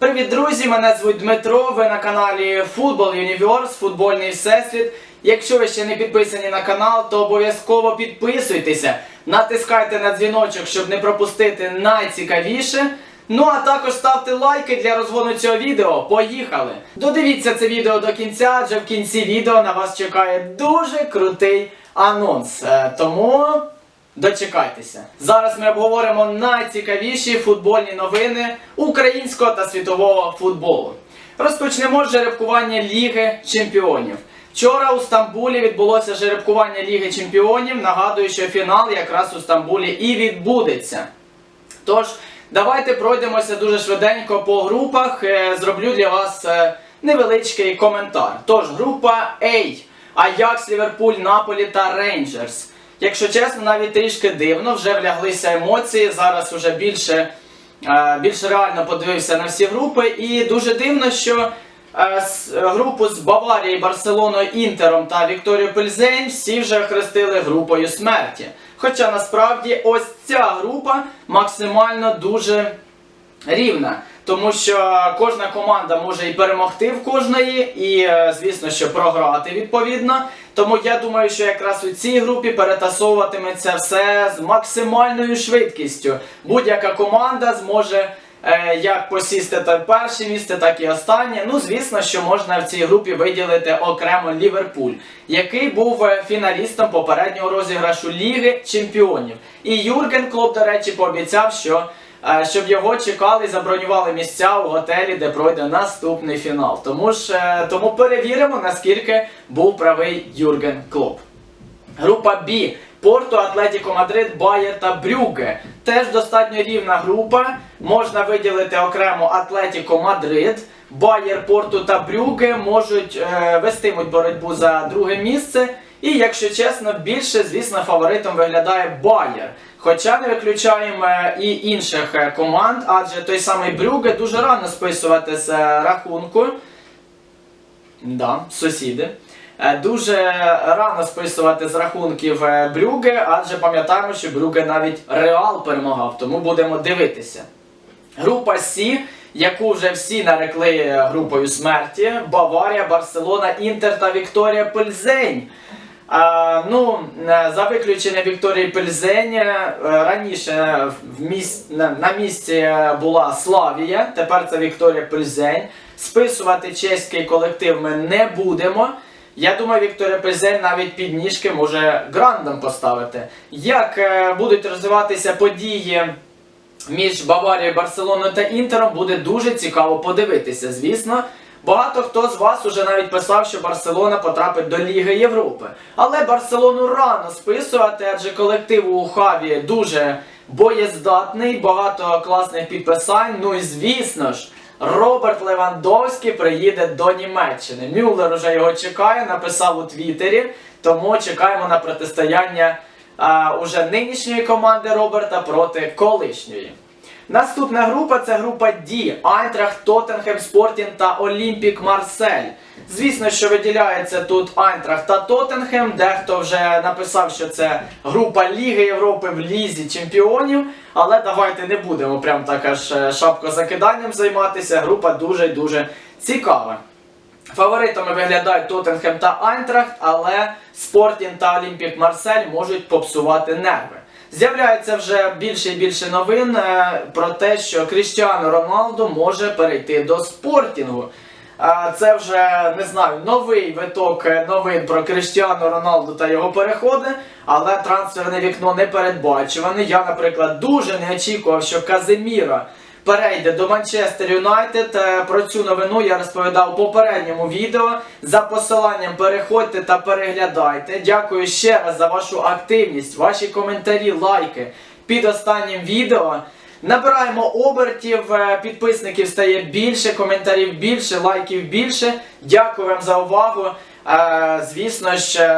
Привіт, друзі! Мене звуть Дмитро. Ви на каналі Football Universe, футбольний всесвіт. Якщо ви ще не підписані на канал, то обов'язково підписуйтеся, натискайте на дзвіночок, щоб не пропустити найцікавіше. Ну а також ставте лайки для розгону цього відео. Поїхали! Додивіться це відео до кінця, адже в кінці відео на вас чекає дуже крутий анонс. Е, Тому Дочекайтеся. Зараз ми обговоримо найцікавіші футбольні новини українського та світового футболу. Розпочнемо з жеребкування Ліги Чемпіонів. Вчора у Стамбулі відбулося жеребкування Ліги Чемпіонів. Нагадую, що фінал якраз у Стамбулі і відбудеться. Тож, давайте пройдемося дуже швиденько по групах. Е, Зроблю для вас е, невеличкий коментар. Тож, група A. Аякс, Ліверпуль, Наполі та Рейнджерс. Якщо чесно, навіть трішки дивно, вже вляглися емоції. Зараз вже більше, е, більш реально подивився на всі групи. І дуже дивно, що е, групу з Баварією, Барселоною, Інтером та Вікторією Пельзень всі вже хрестили групою смерті. Хоча насправді ось ця група максимально дуже рівна. Тому що кожна команда може і перемогти в кожної, і, е, звісно, що програти відповідно. Тому я думаю, що якраз у цій групі перетасовуватиметься все з максимальною швидкістю. Будь-яка команда зможе е, як посісти так перше місце, так і останнє. Ну, звісно, що можна в цій групі виділити окремо Ліверпуль, який був е, фіналістом попереднього розіграшу Ліги Чемпіонів. І Юрген Клоп, до речі, пообіцяв, що щоб його чекали і забронювали місця у готелі, де пройде наступний фінал. Тому ж е, тому перевіримо, наскільки був правий Юрген Клоп. Група Б. Порту, Атлетіко Мадрид, Байер та Брюге. Теж достатньо рівна група. Можна виділити окремо Атлетіко Мадрид. Байер, Порту та Брюге можуть е, вестимуть боротьбу за друге місце. І, якщо чесно, більше, звісно, фаворитом виглядає Байер. Хоча не виключаємо е, і інших е, команд, адже той самий Брюге дуже рано списувати з е, рахунку. Да, сусіди. Дуже рано списувати з рахунків Брюге, адже пам'ятаємо, що Брюге навіть Реал перемагав, тому будемо дивитися. Група Сі, яку вже всі нарекли групою смерті: Баварія, Барселона, Інтер та Вікторія Пельзень. Ну, е, за виключенням Вікторії Пельзень, е, раніше в міс... на, місці е, була Славія, тепер це Вікторія Пельзень. Списувати чеський колектив ми не будемо. Я думаю, Вікторія Пельзень навіть підніжки може грандом поставити. Як будуть розвиватися події між Баварією, Барселоною та Інтером, буде дуже цікаво подивитися, звісно. Багато хто з вас уже навіть писав, що Барселона потрапить до Ліги Європи. Але Барселону рано списувати, адже колектив у Хаві дуже боєздатний, багато класних підписань. Ну і звісно ж, Роберт Левандовський приїде до Німеччини. Мюллер уже його чекає, написав у Твіттері, тому чекаємо на протистояння а, уже нинішньої команди Роберта проти колишньої. Наступна група це група D. Айнтрахт, Тоттенхем, Спортінг та Олімпік Марсель. Звісно, що виділяється тут Айнтрахт та Тоттенхем. Дехто вже написав, що це група Ліги Європи в Лізі Чемпіонів. Але давайте не будемо прям так аж е, шапкозакиданням займатися. Група дуже і дуже цікава. Фаворитами виглядають Тоттенхем та Айнтрахт, але Спортінг та Олімпік Марсель можуть попсувати нерви. З'являється вже більше і більше новин е, про те, що Кріштіану Роналду може перейти до спортінгу. Е, Це вже не знаю новий виток е, новин про Кріштіану Роналду та його переходи, але трансферне вікно не передбачуване. Я, наприклад, дуже не очікував, що Казиміро перейде до Манчестер Юнайтед. Е, Про цю новину я розповідав у попередньому відео. За посиланням переходьте та переглядайте. Дякую ще раз за вашу активність, ваші коментарі, лайки під останнім відео. Набираємо обертів, е, підписників стає більше, коментарів більше, лайків більше. Дякую вам за увагу. Е, Звісно ж,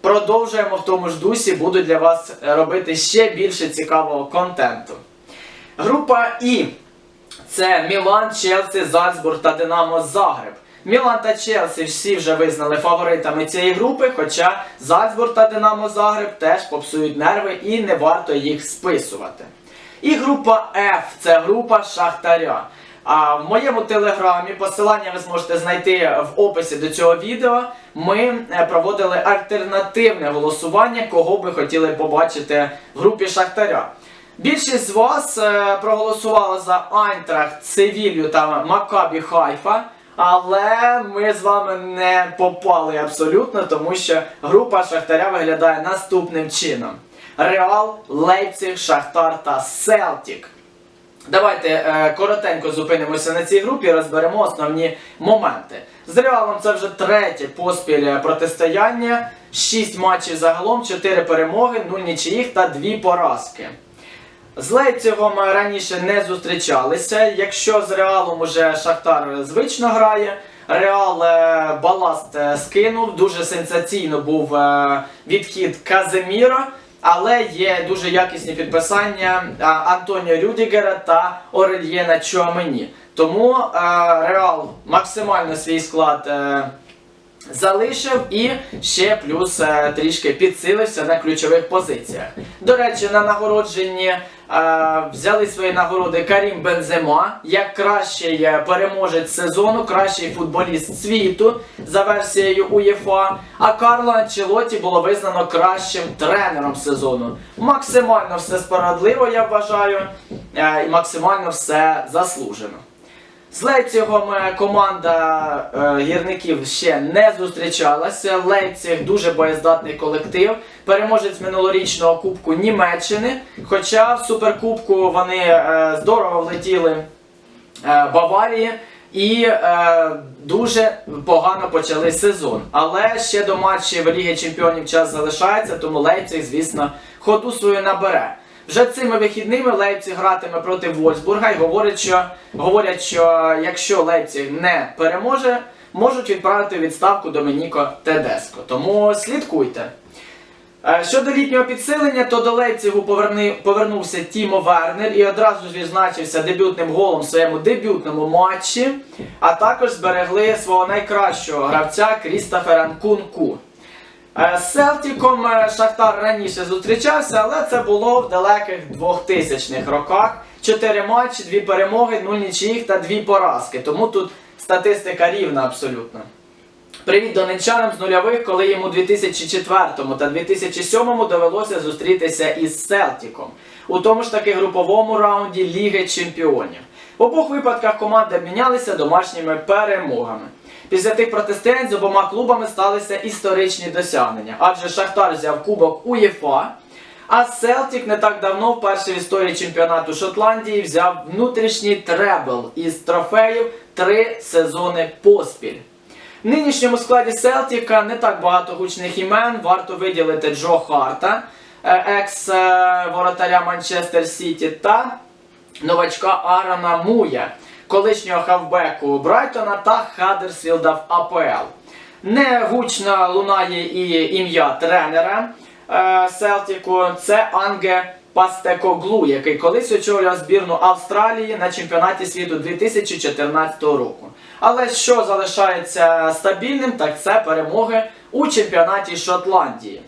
продовжуємо в тому ж дусі. Буду для вас робити ще більше цікавого контенту. Група І. Це Мілан, Челсі, Зальцбург та Динамо Загреб. Мілан та Челсі всі вже визнали фаворитами цієї групи, хоча Зальцбург та Динамо Загреб теж попсують нерви і не варто їх списувати. І група F це група Шахтаря. А в моєму телеграмі посилання ви зможете знайти в описі до цього відео. Ми е, проводили альтернативне голосування, кого би хотіли побачити в групі Шахтаря. Більшість з вас е, проголосувала за Айнтрахт, Севілью та Макабі Хайфа. Але ми з вами не попали абсолютно, тому що група Шахтаря виглядає наступним чином: Реал, Лейпциг, Шахтар та Селтік. Давайте е, коротенько зупинимося на цій групі, розберемо основні моменти. З Реалом це вже третє поспіль е, протистояння. 6 матчів загалом, 4 перемоги, 0 нічиїх та 2 поразки. З Лейпцигом раніше не зустрічалися. Якщо з Реалом уже Шахтар звично грає, Реал е, баласт е, скинув. Дуже сенсаційно був е, відхід Каземіра, але є дуже якісні підписання Антоніо Рюдігера та Орельєна Чуамені. Тому е, Реал максимально свій склад. е, залишив і ще плюс е, трішки підсилився на ключових позиціях. До речі, на нагородженні взяли свої нагороди Карім Бензема як кращий е, переможець сезону, кращий футболіст світу за версією УЄФА. А Карло Анчелоті було визнано кращим тренером сезону. Максимально все справедливо, я вважаю, е, і максимально все заслужено. З Лейпцигом е, команда е, гірників ще не зустрічалася. Лейпциг дуже боєздатний колектив, переможець минулорічного кубку Німеччини. Хоча в суперкубку вони е, здорово влетіли Баварії і дуже погано почали сезон. Але ще до матчів Ліги Чемпіонів час залишається, тому Лейпциг, звісно, ходу свою набере. Вже цими вихідними Лейпциг гратиме проти Вольсбурга і говорять, що, говорять, що якщо Лейпциг не переможе, можуть відправити відставку Домініко Тедеско. Тому слідкуйте. Е, Щодо літнього підсилення, то до Лейпцигу повернувся Тімо Вернер і одразу ж відзначився дебютним голом в своєму дебютному матчі, а також зберегли свого найкращого гравця Крістофера Нкунку. Е, З Селтіком е, Шахтар раніше зустрічався, але це було в далеких 2000-х роках. Чотири матчі, дві перемоги, нуль нічиїх та дві поразки. Тому тут статистика рівна абсолютно. Привіт донечанам з нульових, коли йому у 2004 та 2007 довелося зустрітися із Селтіком у тому ж таки груповому раунді Ліги Чемпіонів. В обох випадках команди обмінялися домашніми перемогами. Після тих протистоянь з обома клубами сталися історичні досягнення, адже Шахтар взяв кубок УЄФА, а Селтік не так давно, вперше в історії чемпіонату Шотландії, взяв внутрішній требл із трофеїв три сезони поспіль. В нинішньому складі Селтіка не так багато гучних імен. Варто виділити Джо Харта, е, екс-воротаря Манчестер Сіті, та новачка Арона Муя, колишнього хавбеку Брайтона та Хаддерсфілда в АПЛ. Не гучно лунає і ім'я тренера е, Селтіку. Це Анге Пастекоглу, який колись очолював збірну Австралії на чемпіонаті світу 2014 року. Але що залишається стабільним, так це перемоги у чемпіонаті Шотландії.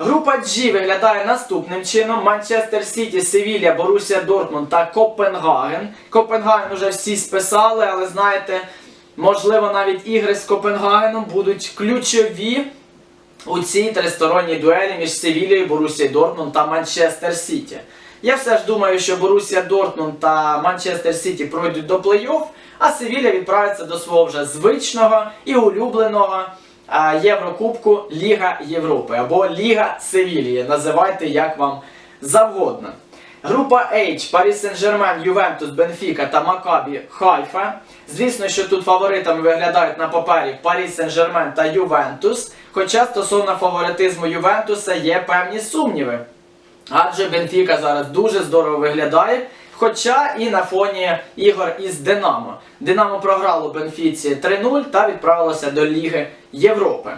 Група G виглядає наступним чином: Манчестер Сіті, Севілля, Борусія Дортмунд та Копенгаген. Копенгаген уже всі списали, але знаєте, можливо, навіть ігри з Копенгагеном будуть ключові у цій тристоронній дуелі між Севілією, Борусією Дортмунд та Манчестер Сіті. Я все ж думаю, що Борусія Дортмунд та Манчестер Сіті пройдуть до плей-офф, а Севілля відправиться до свого вже звичного і улюбленого Єврокубку Ліга Європи або Ліга Севілії. Називайте як вам завгодно. Група H, Парі Сен-Жермен, Ювентус, Бенфіка та Макабі Хайфа. Звісно, що тут фаворитами виглядають на папері Парі Сен-Жермен та Ювентус. Хоча стосовно фаворитизму Ювентуса є певні сумніви. Адже Бенфіка зараз дуже здорово виглядає. Хоча і на фоні ігор із Динамо. Динамо програло Бенфіці 3-0 та відправилося до Ліги Європи.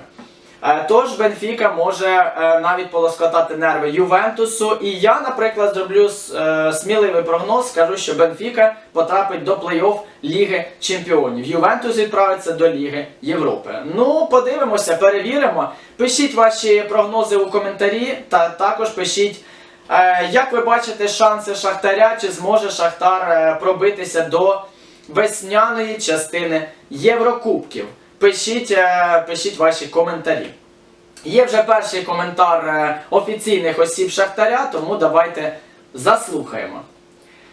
Е, Тож Бенфіка може е, навіть полоскотати нерви Ювентусу. І я, наприклад, зроблю е, сміливий прогноз, скажу, що Бенфіка потрапить до плей-офф Ліги Чемпіонів. Ювентус відправиться до Ліги Європи. Ну, подивимося, перевіримо. Пишіть ваші прогнози у коментарі, та також пишіть. Е, Як ви бачите шанси Шахтаря, чи зможе Шахтар е, пробитися до весняної частини Єврокубків. Пишіть, е, пишіть ваші коментарі. Є вже перший коментар офіційних осіб Шахтаря, тому давайте заслухаємо.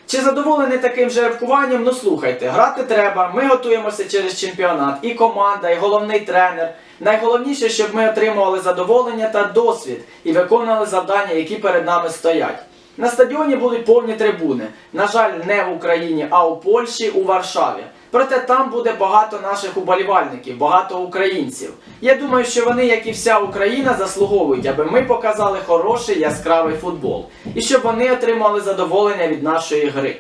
Чи задоволений таким жеребкуванням? Ну слухайте, грати треба. Ми готуємося через чемпіонат. І команда, і головний тренер. Найголовніше, щоб ми отримували задоволення та досвід і виконували завдання, які перед нами стоять. На стадіоні будуть повні трибуни. На жаль, не в Україні, а у Польщі, у Варшаві. Проте там буде багато наших уболівальників, багато українців. Я думаю, що вони, як і вся Україна, заслуговують, аби ми показали хороший яскравий футбол, і щоб вони отримали задоволення від нашої гри.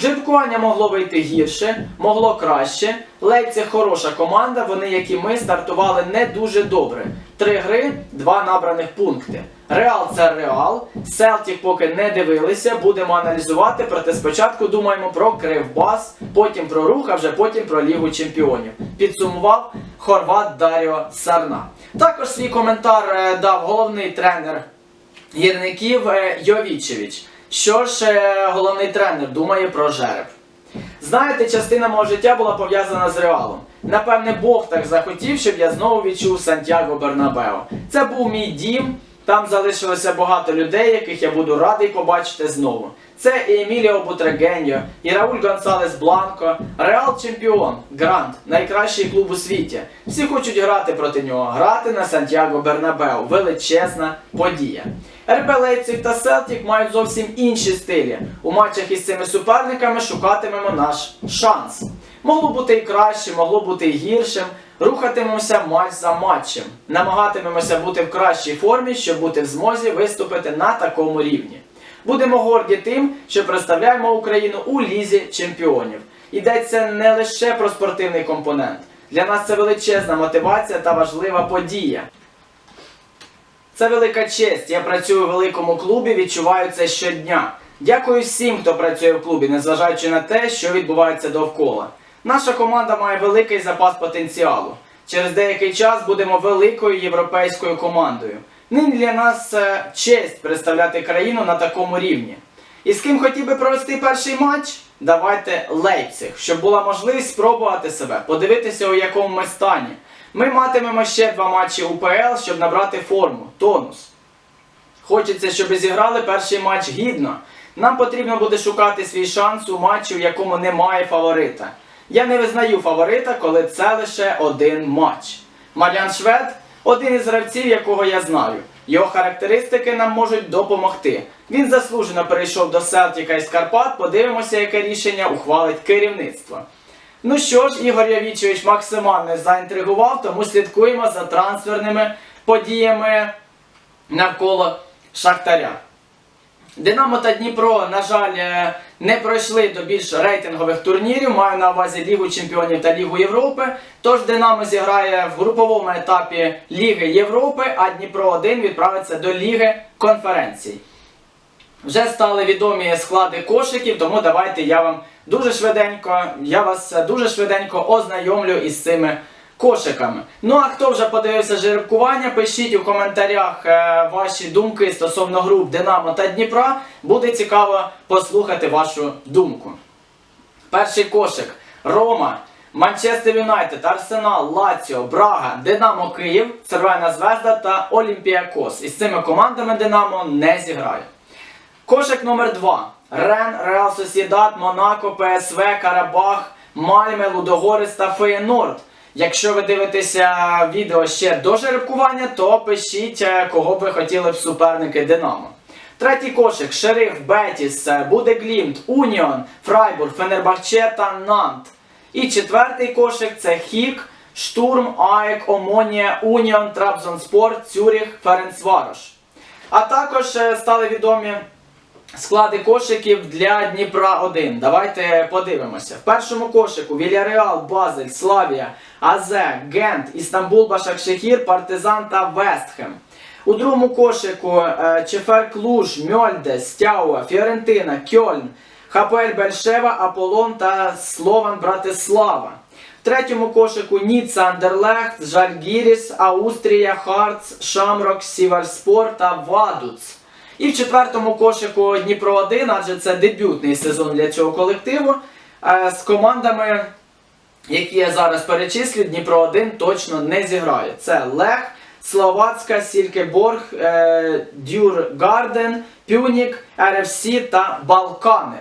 Жеребкування могло вийти гірше, могло краще. Лейпциг хороша команда, вони, як і ми, стартували не дуже добре. Три гри, два набраних пункти. Реал це Реал. Селтік поки не дивилися, будемо аналізувати, проте спочатку думаємо про Кривбас, потім про рух, а вже потім про Лігу Чемпіонів. Підсумував хорват Даріо Сарна. Також свій коментар е, дав головний тренер гірників е, Йовічевич. Що ж головний тренер думає про жереб? Знаєте, частина мого життя була пов'язана з Реалом. Напевне, Бог так захотів, щоб я знову відчув Сантьяго Бернабео. Це був мій дім. Там залишилося багато людей, яких я буду радий побачити знову. Це і Еміліо Бутрегеньо, і Рауль Гонсалес Бланко, Реал Чемпіон, Грант, найкращий клуб у світі. Всі хочуть грати проти нього, грати на Сантьяго Бернабеу. Величезна подія. РБ Лейпциг та Селтік мають зовсім інші стилі. У матчах із цими суперниками шукатимемо наш шанс. Могло бути і краще, могло бути і гіршим. Рухатимемося матч за матчем. Намагатимемося бути в кращій формі, щоб бути в змозі виступити на такому рівні. Будемо горді тим, що представляємо Україну у лізі чемпіонів. Йдеться не лише про спортивний компонент. Для нас це величезна мотивація та важлива подія. Це велика честь. Я працюю у великому клубі, відчуваю це щодня. Дякую всім, хто працює в клубі, незважаючи на те, що відбувається довкола. Наша команда має великий запас потенціалу. Через деякий час будемо великою європейською командою. Нині для нас е, честь представляти країну на такому рівні. І з ким хотів би провести перший матч? Давайте Лейпциг, щоб була можливість спробувати себе, подивитися, у якому ми стані. Ми матимемо ще два матчі УПЛ, щоб набрати форму, тонус. Хочеться, щоб зіграли перший матч гідно. Нам потрібно буде шукати свій шанс у матчі, в якому немає фаворита. Я не визнаю фаворита, коли це лише один матч. Мар'ян Швед один із гравців, якого я знаю. Його характеристики нам можуть допомогти. Він заслужено перейшов до Селтіка із Карпат. Подивимося, яке рішення ухвалить керівництво. Ну що ж, Ігор Явічович максимально заінтригував, тому слідкуємо за трансферними подіями навколо Шахтаря. Динамо та Дніпро, на жаль, е, не пройшли до більш рейтингових турнірів. Маю на увазі Лігу Чемпіонів та Лігу Європи. Тож Динамо зіграє в груповому етапі Ліги Європи, а Дніпро 1 відправиться до Ліги конференцій. Вже стали відомі склади кошиків, тому давайте я вам дуже швиденько, я вас дуже швиденько ознайомлю із цими кошиками. Ну а хто вже подивився жеребкування, пишіть у коментарях е, ваші думки стосовно груп Динамо та Дніпра. Буде цікаво послухати вашу думку. Перший кошик Рома, Манчестер Юнайтед, Арсенал, Лаціо, Брага, Динамо Київ, Червона Звезда та Олімпіакос. Із цими командами Динамо не зіграє. Кошик номер 2 Рен, Реал Сосідат, Монако, ПСВ, Карабах, Мальме, Лудогорець та Феєнорд. Якщо ви дивитеся відео ще до жеребкування, то пишіть, е, кого ви хотіли б суперники Динамо. Третій кошик Шериф, Бетіс, е, Буде Глімт, Уніон, Фрайбург, Фенербахче та Нант. І четвертий кошик це Хік, Штурм, Аек, Омонія, Уніон, Трабзонспор, Цюріх, Ференцварош. А також е, стали відомі склади кошиків для Дніпра 1. Давайте подивимося. В першому кошику Вільяреал, Базель, Славія, Азе, Гент, Істамбул, Башакшехір, Партизан та Вестхем. У другому кошику е, Чефер Клуж, Мьольде, Стяуа, Фіорентина, Кьольн, ХПЛ Бельшева, Аполлон та Слован Братислава. В третьому кошику Ніцца, Андерлехт, Жальгіріс, Аустрія, Харц, Шамрок, Сівальспор та Вадуц. І в четвертому кошику Дніпро 1, адже це дебютний сезон для цього колективу. е, з командами, які я зараз перечислю, Дніпро 1 точно не зіграє. Це Лех, Словацька, Сількеборг, е, Дюргарден, Пюнік, РФС та Балкани.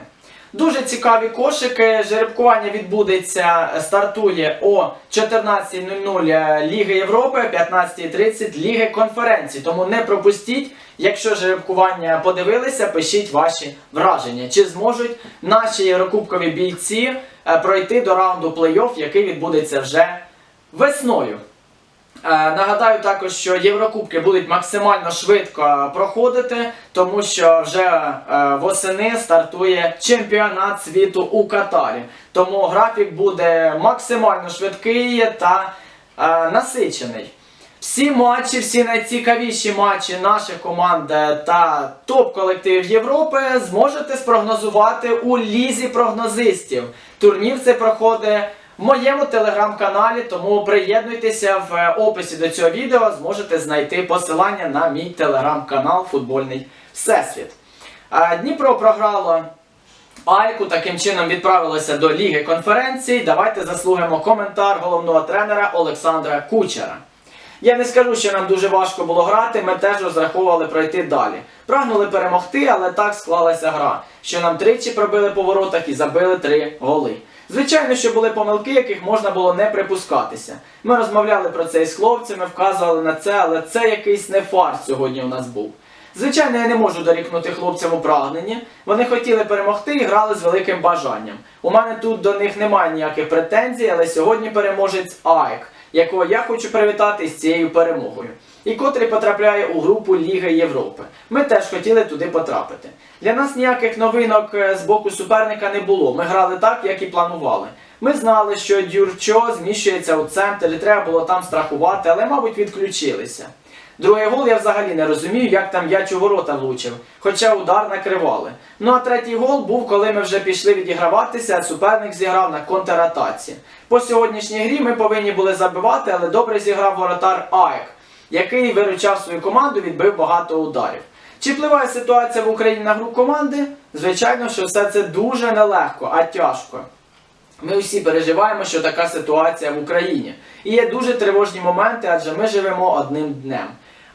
Дуже цікаві кошики. Жеребкування відбудеться, е, стартує о 14.00 Ліги Європи, 15.30 Ліги конференцій. Тому не пропустіть. Якщо жеребкування подивилися, пишіть ваші враження. Чи зможуть наші єврокубкові бійці е, пройти до раунду плей-офф, який відбудеться вже весною? Е, Нагадаю також, що Єврокубки будуть максимально швидко проходити, тому що вже е, восени стартує чемпіонат світу у Катарі. Тому графік буде максимально швидкий та насичений. Всі матчі, всі найцікавіші матчі наших команд е, та топ-колективів Європи зможете спрогнозувати у лізі прогнозистів. Турнір цей проходить в моєму телеграм-каналі, тому приєднуйтеся в е, описі до цього відео, зможете знайти посилання на мій телеграм-канал Футбольний Всесвіт. Е, Дніпро програло Айку, таким чином відправилося до Ліги конференцій. Давайте заслухаємо коментар головного тренера Олександра Кучера. Я не скажу, що нам дуже важко було грати, ми теж розраховували пройти далі. Прагнули перемогти, але так склалася гра, що нам тричі пробили по воротах і забили три голи. Звичайно, що були помилки, яких можна було не припускатися. Ми розмовляли про це із хлопцями, вказували на це, але це якийсь не фарс сьогодні у нас був. Звичайно, я не можу дорікнути хлопцям у прагненні. Вони хотіли перемогти і грали з великим бажанням. У мене тут до них немає ніяких претензій, але сьогодні переможець Айк, якого я хочу привітати з цією перемогою, і котрий потрапляє у групу Ліги Європи. Ми теж хотіли туди потрапити. Для нас ніяких новинок е, з боку суперника не було. Ми грали так, як і планували. Ми знали, що Дюрчо зміщується у центр, і треба було там страхувати, але, мабуть, відключилися. Другий гол я взагалі не розумію, як там яч у ворота влучив, хоча удар накривали. Ну а третій гол був, коли ми вже пішли відіграватися, а суперник зіграв на контратаці. По сьогоднішній грі ми повинні були забивати, але добре зіграв воротар Аек, який виручав свою команду, відбив багато ударів. Чи впливає ситуація в Україні на гру команди? Звичайно, що все це дуже нелегко, а тяжко. Ми всі переживаємо, що така ситуація в Україні. І є дуже тривожні моменти, адже ми живемо одним днем.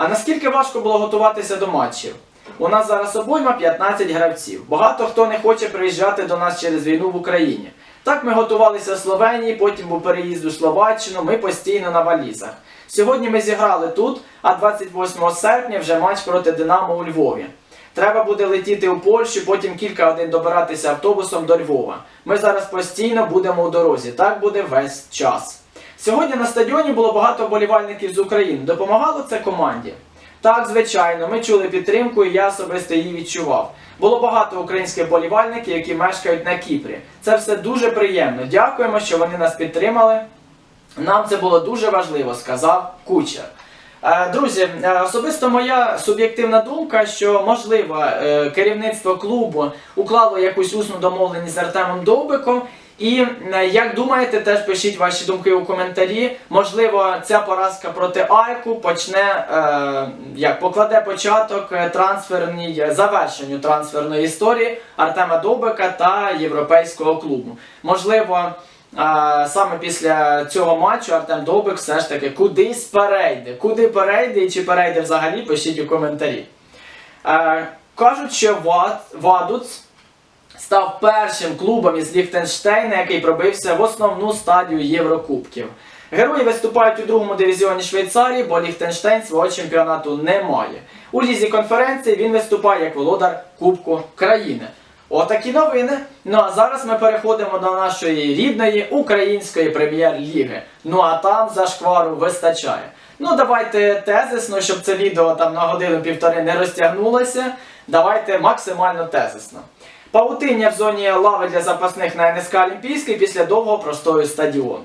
А наскільки важко було готуватися до матчів? У нас зараз обойма 15 гравців. Багато хто не хоче приїжджати до нас через війну в Україні. Так ми готувалися в Словенії, потім був переїзд у Словаччину, ми постійно на валізах. Сьогодні ми зіграли тут, а 28 серпня вже матч проти Динамо у Львові. Треба буде летіти у Польщу, потім кілька годин добиратися автобусом до Львова. Ми зараз постійно будемо у дорозі. Так буде весь час. Сьогодні на стадіоні було багато болівальників з України. Допомагало це команді? Так, звичайно, ми чули підтримку, і я особисто її відчував. Було багато українських болівальників, які мешкають на Кіпрі. Це все дуже приємно. Дякуємо, що вони нас підтримали. Нам це було дуже важливо, сказав Кучер. Е, Друзі, е, особисто моя суб'єктивна думка, що можливо е, керівництво клубу уклало якусь усну домовленість з Артемом Довбиком. І е, як думаєте, теж пишіть ваші думки у коментарі. Можливо, ця поразка проти Айку почне е, як покладе початок е, трансферній е, завершенню трансферної історії Артема Довбика та європейського клубу. Можливо. А, саме після цього матчу Артем Довбик все ж таки кудись перейде. Куди перейде і чи перейде взагалі, пишіть у коментарі. Е, кажуть, що Вад, Вадуц став першим клубом із Ліхтенштейна, який пробився в основну стадію Єврокубків. Герої виступають у другому дивізіоні Швейцарії, бо Ліхтенштейн свого чемпіонату не має. У лізі конференції він виступає як володар Кубку країни. Отакі новини. Ну а зараз ми переходимо до нашої рідної української прем'єр-ліги. Ну а там зашквару вистачає. Ну давайте тезисно, щоб це відео там на годину-півтори не розтягнулося. Давайте максимально тезисно. Паутиння в зоні лави для запасних на НСК Олімпійський після довгого простою стадіону.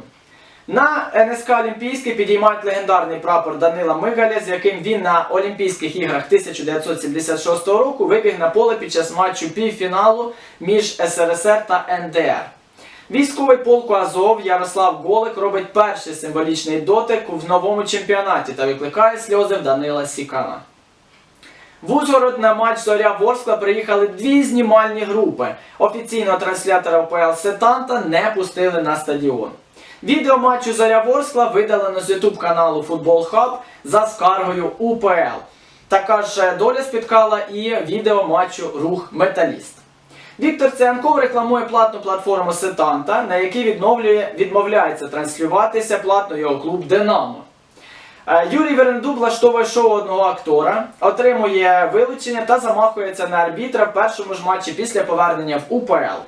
На НСК Олімпійський підіймають легендарний прапор Данила Мигаля, з яким він на Олімпійських іграх 1976 року вибіг на поле під час матчу півфіналу між СРСР та НДР. Військовий полку Азов Ярослав Голик робить перший символічний дотик в новому чемпіонаті та викликає сльози в Данила Сікана. В Ужгород на матч Зоря Ворскла приїхали дві знімальні групи. Офіційного транслятора ОПЛ Сетанта не пустили на стадіон. Відео матчу Зоря Ворскла видалено з YouTube каналу Football Hub за скаргою УПЛ. Така ж доля спіткала і відео матчу Рух Металіст. Віктор Цианков рекламує платну платформу Сетанта, на якій відновлює, відмовляється транслюватися платно його клуб Динамо. Е, Юрій Верендуб влаштовує шоу одного актора, отримує вилучення та замахується на арбітра в першому ж матчі після повернення в УПЛ.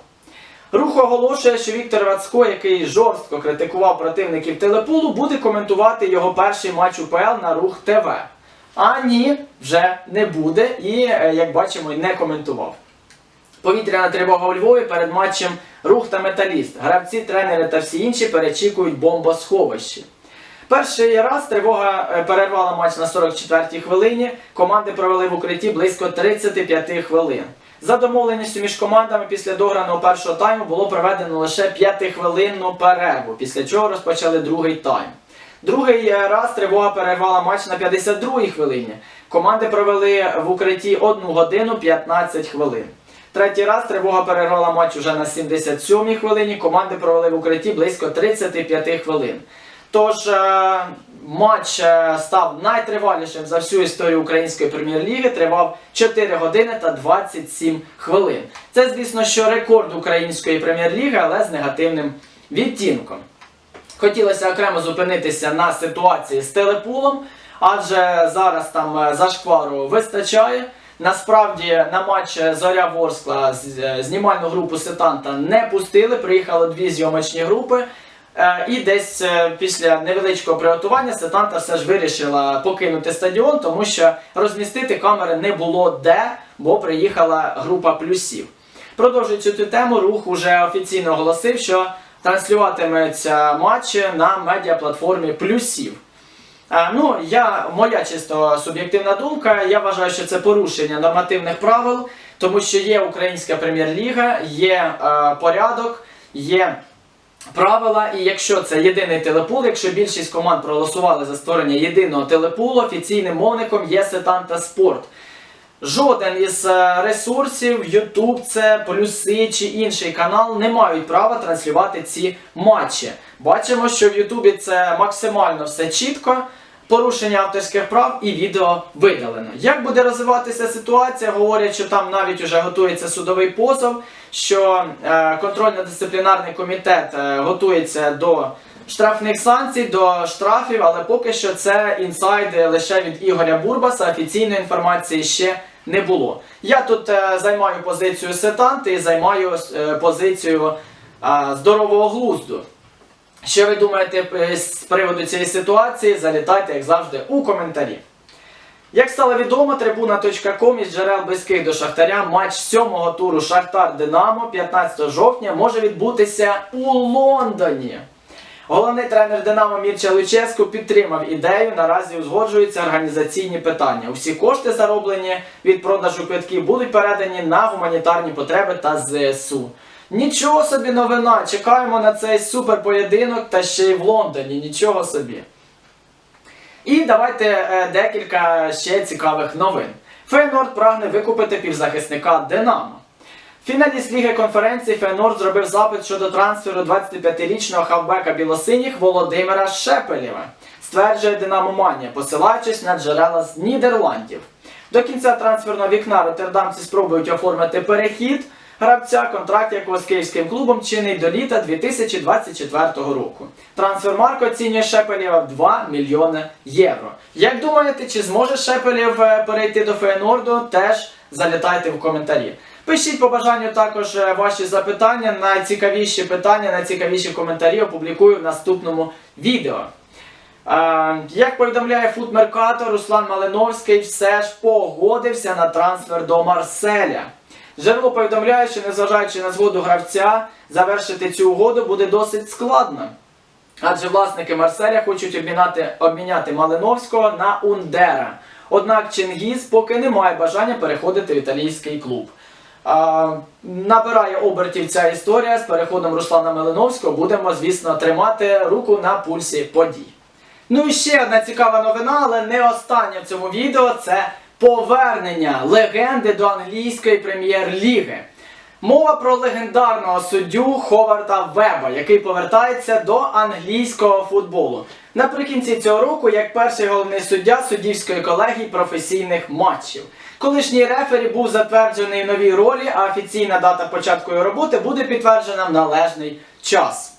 Рух оголошує, що Віктор Вацько, який жорстко критикував противників Телепулу, буде коментувати його перший матч УПЛ на Рух ТВ. А ні, вже не буде і, е, як бачимо, не коментував. Повітряна тривога у Львові перед матчем Рух та Металіст. Гравці, тренери та всі інші перечікують бомбосховище. Перший раз тривога е, перервала матч на 44-й хвилині. Команди провели в укритті близько 35 хвилин. За домовленістю між командами після дограного першого тайму було проведено лише 5-хвилинну перерву, після чого розпочали другий тайм. Другий е, раз тривога перервала матч на 52-й хвилині. Команди провели в укритті 1 годину 15 хвилин. Третій раз тривога перервала матч уже на 77-й хвилині. Команди провели в укритті близько 35 хвилин. Тож е, матч е, став найтривалішим за всю історію української прем'єр-ліги. Тривав 4 години та 27 хвилин. Це, звісно, що рекорд української прем'єр-ліги, але з негативним відтінком. Хотілося окремо зупинитися на ситуації з телепулом, адже зараз там е, зашквару вистачає. Насправді на матч Зоря Ворскла знімальну групу Сетанта не пустили. Приїхало дві зйомочні групи. Е, І десь е, після невеличкого приготування Сетанта все ж вирішила покинути стадіон, тому що розмістити камери не було де, бо приїхала група плюсів. Продовжуючи цю тему, рух уже офіційно оголосив, що транслюватимуться матчі на медіаплатформі плюсів. Е, Ну, я, моя чисто суб'єктивна думка, я вважаю, що це порушення нормативних правил, тому що є українська прем'єр-ліга, є е, порядок, є правила, і якщо це єдиний телепул, якщо більшість команд проголосували за створення єдиного телепулу, офіційним мовником є Сетанта Спорт. Жоден із е, ресурсів, YouTube, це плюси чи інший канал не мають права транслювати ці матчі. Бачимо, що в Ютубі це максимально все чітко. Порушення авторських прав і відео видалено. Як буде розвиватися ситуація? Говорять, що там навіть уже готується судовий позов, що е, контрольно-дисциплінарний комітет е, готується до штрафних санкцій, до штрафів, але поки що це інсайди лише від Ігоря Бурбаса. Офіційної інформації ще не було. Я тут е, займаю позицію сетанти і займаю позицію здорового глузду. Що ви думаєте е, з приводу цієї ситуації? Залітайте, як завжди, у коментарі. Як стало відомо, трибуна.ком із джерел близьких до Шахтаря матч сьомого туру Шахтар Динамо 15 жовтня може відбутися у Лондоні. Головний тренер Динамо Мірча Луческу підтримав ідею. Наразі узгоджуються організаційні питання. Усі кошти, зароблені від продажу квитків, будуть передані на гуманітарні потреби та ЗСУ. Нічого собі новина! Чекаємо на цей суперпоєдинок та ще й в Лондоні. Нічого собі. І давайте е, декілька ще цікавих новин. Фейнорд прагне викупити півзахисника Динамо. Фіналіст Ліги конференції Фейнорд зробив запит щодо трансферу 25-річного хавбека білосиніх Володимира Шепелєва, стверджує Динамо Манія, посилаючись на джерела з Нідерландів. До кінця трансферного вікна роттердамці спробують оформити перехід гравця, контракт якого з київським клубом чинить до літа 2024 року. Трансфермарк оцінює Шепелєва в 2 мільйони євро. Як думаєте, чи зможе Шепелєв е, перейти до Фейнорду? Теж залітайте в коментарі. Пишіть по бажанню також е, ваші запитання. Найцікавіші питання, найцікавіші коментарі опублікую в наступному відео. Е, Як повідомляє Фут Меркато, Руслан Малиновський все ж погодився на трансфер до Марселя. Джерело повідомляє, що незважаючи на згоду гравця, завершити цю угоду буде досить складно. Адже власники Марселя хочуть обміняти, обміняти Малиновського на Ундера. Однак Чингіз поки не має бажання переходити в італійський клуб. А, набирає обертів ця історія з переходом Руслана Малиновського. Будемо, звісно, тримати руку на пульсі подій. Ну і ще одна цікава новина, але не остання в цьому відео це повернення легенди до англійської прем'єр-ліги. Мова про легендарного суддю Ховарда Веба, який повертається до англійського футболу. Наприкінці цього року, як перший головний суддя суддівської колегії професійних матчів. Колишній рефері був затверджений в новій ролі, а офіційна дата початку його роботи буде підтверджена в належний час.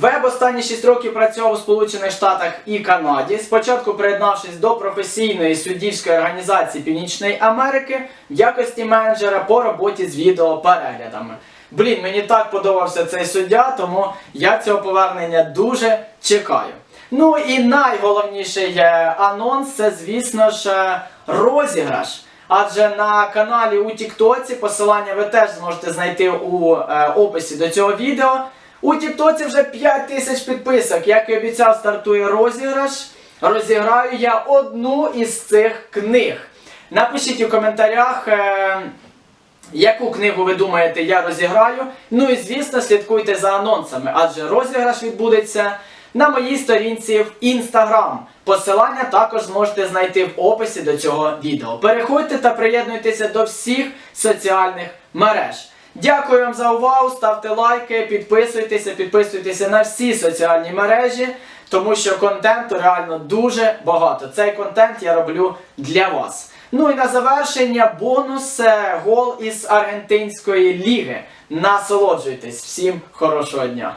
Веб останні 6 років працював у Сполучених Штатах і Канаді. Спочатку приєднавшись до професійної суддівської організації Північної Америки в якості менеджера по роботі з відеопереглядами. Блін, мені так подобався цей суддя, тому я цього повернення дуже чекаю. Ну і найголовніший анонс це, звісно ж, розіграш. Адже на каналі у Тіктоці посилання ви теж зможете знайти у е, описі до цього відео. У Тіктоці вже 5 тисяч підписок. Як і обіцяв, стартує розіграш. Розіграю я одну із цих книг. Напишіть у коментарях, е, яку книгу ви думаєте, я розіграю. Ну і звісно, слідкуйте за анонсами, адже розіграш відбудеться на моїй сторінці в Instagram. Посилання також зможете знайти в описі до цього відео. Переходьте та приєднуйтеся до всіх соціальних мереж. Дякую вам за увагу, ставте лайки, підписуйтеся, підписуйтеся на всі соціальні мережі, тому що контенту реально дуже багато. Цей контент я роблю для вас. Ну і на завершення бонус е, гол із Аргентинської ліги. Насолоджуйтесь, всім хорошого дня!